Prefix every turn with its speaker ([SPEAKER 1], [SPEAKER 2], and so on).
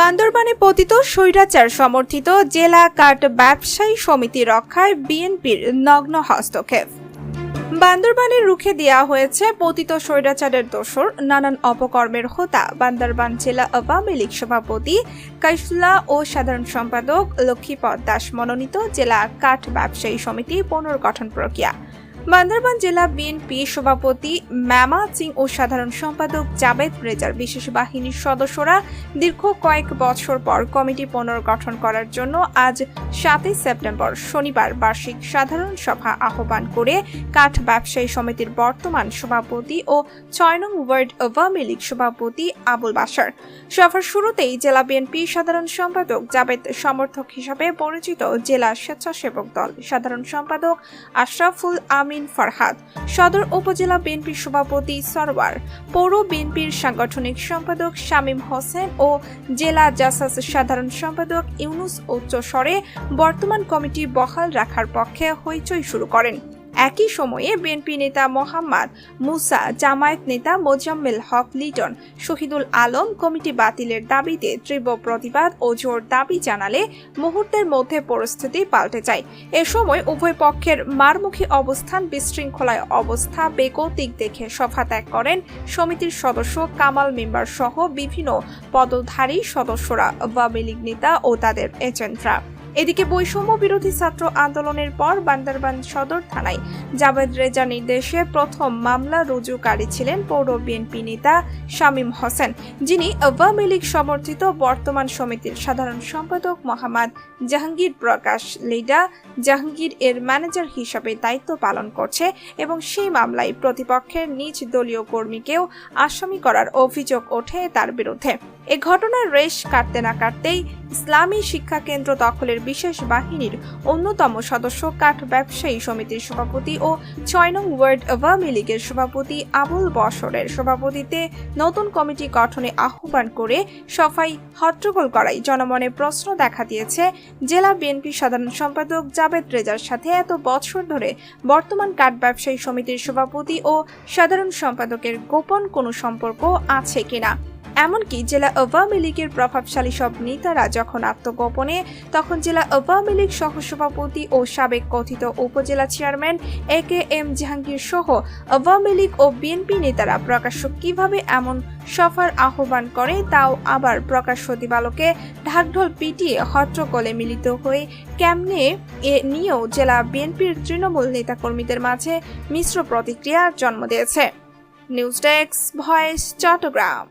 [SPEAKER 1] বান্দরবানে পতিত স্বৈরাচার সমর্থিত জেলা কাঠ ব্যবসায়ী সমিতি রক্ষায় বিএনপির নগ্ন হস্তক্ষেপ। বান্দরবানে রুখে দেওয়া হয়েছে পতিত স্বৈরাচারের দোসর নানান অপকর্মের হোতা। বান্দরবান জেলা আওয়ামী লীগ সভাপতি কাইসুল্লাহ ও সাধারণ সম্পাদক লক্ষ্মীপদ দাস মনোনীত জেলা কাঠ ব্যবসায়ী সমিতি পুনর্গঠন প্রক্রিয়া। বান্দরবান জেলা বিএনপি সভাপতি ম্যামা সিং ও সাধারণ সম্পাদক জাবেদ রেজার বিশেষ বাহিনীর সদস্যরা দীর্ঘ কয়েক বছর পর কমিটি পুনর্গঠন করার জন্য আজ সাতই সেপ্টেম্বর শনিবার বার্ষিক সাধারণ সভা আহ্বান করে কাঠ ব্যবসায়ী সমিতির বর্তমান সভাপতি ও ছয় নং ওয়ার্ড আওয়ামী লীগ সভাপতি আবুল বাসার সভার শুরুতেই জেলা বিএনপি সাধারণ সম্পাদক জাবেদ সমর্থক হিসাবে পরিচিত জেলা স্বেচ্ছাসেবক দল। সাধারণ সম্পাদক আশরাফুল আমিন ফরহাদ, সদর উপজেলা বিএনপির সভাপতি সরওয়ার, পৌর বিএনপির সাংগঠনিক সম্পাদক শামীম হোসেন ও জেলা জাসাস সাধারণ সম্পাদক ইউনুস উচ্চস্বরে বর্তমান কমিটি বহাল রাখার পক্ষে হইচই শুরু করেন। একই সময়ে বিএনপি নেতা মোহাম্মদ মুসা, জামায়াত নেতা মোজাম্মেল হক লিটন, শহীদুল আলম কমিটি বাতিলের দাবিতে তীব্র প্রতিবাদ ও জোর দাবি জানালে মুহূর্তের মধ্যে পরিস্থিতি পাল্টে যায়। এ সময় উভয় পক্ষের মারমুখী অবস্থান, বিশৃঙ্খলায় অবস্থা বেগতিক দেখে সভা ত্যাগ করেন সমিতির সদস্য কামাল মেম্বার সহ বিভিন্ন পদধারী সদস্যরা, আওয়ামী লীগ নেতা ও তাদের এজেন্টরা। এদিকে বৈষম্য বিরোধী ছাত্র আন্দোলনের পর বান্দরবান সদর থানায় জাভেদ রেজা নির্দেশে প্রথম মামলা রুজুকারী ছিলেন পৌর বিএনপি নেতা শামীম হোসেন, যিনি আওয়ামী লীগ সমর্থিত বর্তমান সমিতির সাধারণ সম্পাদক মোহাম্মদ জাহাঙ্গীর প্রকাশ লিডা। জাহাঙ্গীর এর ম্যানেজার হিসাবে দায়িত্ব পালন করছে এবং সেই মামলায় প্রতিপক্ষের নিজ দলীয় কর্মীকেও আসামি করার অভিযোগ ওঠে তার বিরুদ্ধে। এ ঘটনার রেশ কাটতে না কাটতেই ইসলামী শিক্ষা কেন্দ্র দখলের বিশেষ বাহিনীর অন্যতম সদস্য কাঠ ব্যবসায়ী সমিতির সভাপতি ও ছয় নং ওয়ার্ড আওয়ামী লীগের সভাপতি আবুল বসরের সভাপতিতে নতুন কমিটি গঠনে আহ্বান করে সফাই হট্টগোল করাই জনমনে প্রশ্ন দেখা দিয়েছে, জেলা বিএনপি সাধারণ সম্পাদক জাবেদ রেজার সাথে এত বছর ধরে বর্তমান কাঠ ব্যবসায়ী সমিতির সভাপতি ও সাধারণ সম্পাদকের গোপন কোনো সম্পর্ক আছে কিনা। এমনকি জেলা আওয়ামী লীগের প্রভাবশালী সব নেতারা যখন আত্মগোপনে, তখন জেলা আওয়ামী লীগ সহসভাপতি ও সাবেক কথিত upazila chairman A K M Jahangir সহ আওয়ামী লীগ ও বিএনপি নেতারা প্রকাশ্য কীভাবে এমন সফার আহ্বান করে তাও আবার প্রকাশ্য দিবালোকে ঢাকঢোল পিটিয়ে হট্টগোলে মিলিত হয়ে কেমনে এ নিয়েও জেলা বিএনপির তৃণমূল নেতাকর্মীদের মাঝে মিশ্র প্রতিক্রিয়ার জন্ম দিয়েছে। News desk voice Chattogram.